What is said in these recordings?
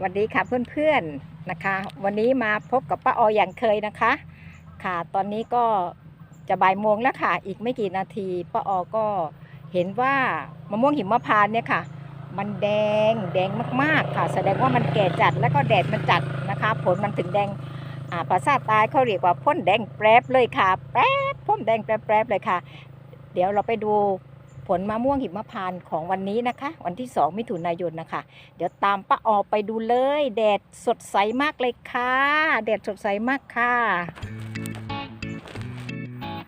สวัสดีค่ะเพื่อนๆนะคะ วันนี้มาพบกับป้าอออย่างเคยนะคะ ค่ะตอนนี้ก็จะบ่ายโมงแล้วค่ะ อีกไม่กี่นาทีป้าออก็เห็นว่ามะม่วงหิมพานต์เนี่ยค่ะ มันแดงแดงมากๆค่ะ แสดงว่ามันแก่จัดแล้วก็แดดมันจัดนะคะ ผลมันถึงแดงอ่าภาษาใตายเขาเรียกว่าพ่นแดงแปรบเลยค่ะ แป๊บพ่นแดงแปรบๆเลยค่ะ เดี๋ยวเราไปดู ผลมะม่วงหิมพานต์ของวันนี้นะคะ วันที่ 2 มิถุนายนนะคะ เดี๋ยวตามป้าออไปดูเลย แดดสดใสมากเลยค่ะ แดดสดใสมากค่ะ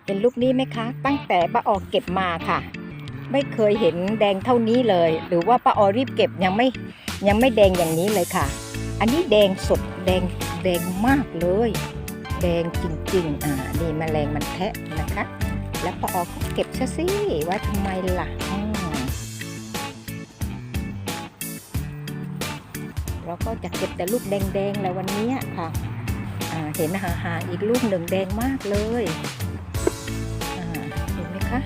เป็นลูกนี้ไหมคะ ตั้งแต่ป้าออเก็บมาค่ะ ไม่เคยเห็นแดงเท่านี้เลย หรือว่าป้าออรีบเก็บยังไม่ยังไม่แดงอย่างนี้เลยค่ะ อันนี้แดงสดแดงแดงมากเลย แดงจริงๆ อ่านี่แมลงมันแทะนะคะ แล้วป้าออก็เก็บซะสิไว้ทำไมล่ะเราก็จะเก็บแต่ลูกแดงๆแล้ววันนี้ค่ะเห็นหาหาอีกลูกหนึ่งแดงมากเลยเห็นไหมคะ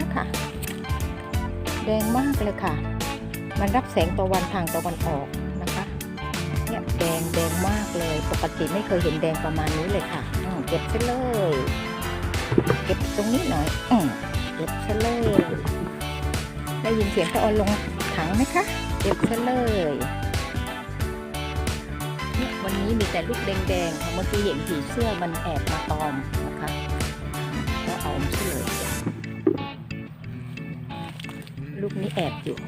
นะคะแดงมากเลยค่ะ มันรับแสงตะวันทางตะวันออกนะคะเนี่ยแดงแดงมากเลย ปกติไม่เคยเห็นแดงประมาณนี้เลยค่ะเก็บซะเลย เก็บตรงนี้หน่อยอืมเก็บซะเลย ได้ยินเสียงตะออนลงถังไหมคะ เก็บซะเลยเนี่ยวันนี้มีแต่ลูกแดงๆค่ะเมื่อกี้เห็นผีเสื้อมันแอบมาตอมนะคะก็เอามาเฉลย ลูกนี้แอบอยู่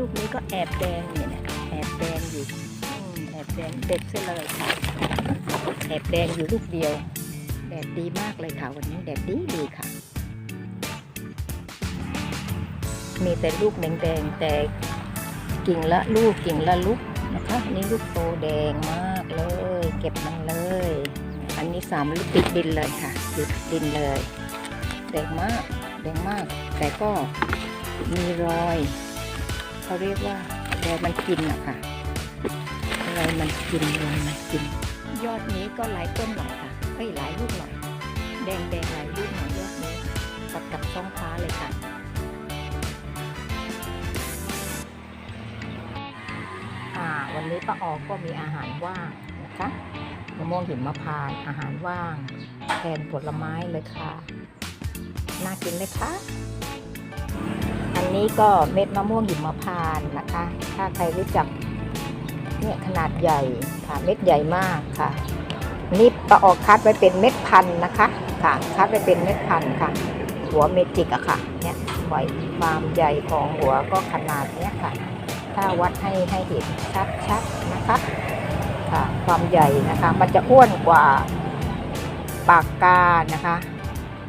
ลูกนี้ก็แอบแดงเนี่ยเนี่แอบแดงอยู่แอบแดงเด็ดซะเลยค่ะแอบแดงอยู่ลูกเดียวแดดดีมากเลยค่ะวันนี้แดดดีดีค่ะ มีแต่ลูกแดงๆแต่กิ่งละลูกกิ่งละลูกนะคะอันนี้ลูกโตแดงมากเลย เก็บมันเลย อันนี้สามลูกติดดินเลยค่ะติดดินเลยแดงมากแดงมาก แต่ก็มีรอย เขาเรียกว่ารอยมันกินอะค่ะอะไรมันกินอะไรมันกิน ยอดนี้ก็หลายต้นหน่อยค่ะเฮ้ยหลายลูกหน่อย แดงแดงหลายลูกหน่อยยอดนี้ตัดกับช่องฟ้าเลยค่ะอ่าวันนี้ป้าออก็มีอาหารว่างนะคะมะม่วงหิมพานต์อาหารว่าง แทนผลไม้เลยค่ะ น่ากินเลยค่ะ นี้ก็เม็ดมะม่วงหิมพานต์นะคะ ถ้าใครรู้จักเนี่ยขนาดใหญ่ค่ะเม็ดใหญ่มากค่ะ นี่ปะออกคัดไว้เป็นเม็ดพันนะคะค่ะคัดไว้เป็นเม็ดพันค่ะ หัวเมจิกอะค่ะเนี่ยไว้ความใหญ่ของหัวก็ขนาดเนี้ยค่ะ ถ้าวัดให้ให้เห็นชัดๆนะคะค่ะความใหญ่นะคะ มันจะอ้วนกว่าปากกานะคะ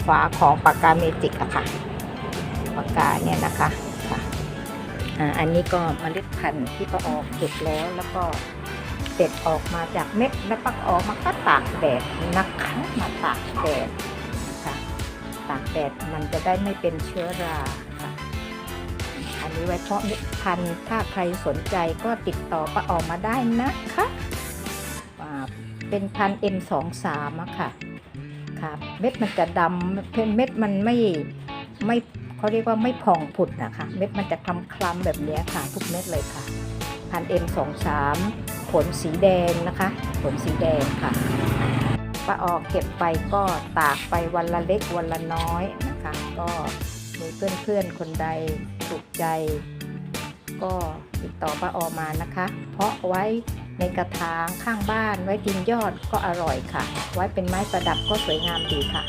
ฝาของปากกาเมจิกอะค่ะ ปากกา เนี่ยนะคะค่ะอันนี้ก็เมล็ดพันธุ์ที่ป้าออกเก็บแล้วแล้วก็เด็ดออกมาจากเม็ดแล้วป้าออกมาก็ตากแดดนะคะมาตากแดดนะคะตากแดดมันจะได้ไม่เป็นเชื้อราค่ะอันนี้ไว้เพาะเม็ดพันธุ์ถ้าใครสนใจก็ติดต่อป้าออกมาได้นะคะเป็นพัน M23 อะค่ะค่ะเม็ดมันจะดำเป็นเม็ดมันไม่ไม่ เขาเรียกว่าไม่ผ่องผุดนะคะ เม็ดมันจะคล้ำคล้ำๆแบบนี้ค่ะ ทุกเม็ดเลยค่ะ พันเอ็มสองสามผลสีแดงนะคะ ผลสีแดงค่ะป้าออกเก็บไปก็ตากไปวันละเล็กวันละน้อยนะคะ ก็มีเพื่อนๆคนใดถูกใจ ก็ติดต่อป้าออมานะคะ เพราะไว้ในกระถางข้างบ้านไว้กินยอดก็อร่อยค่ะ ไว้เป็นไม้ประดับก็สวยงามดีค่ะ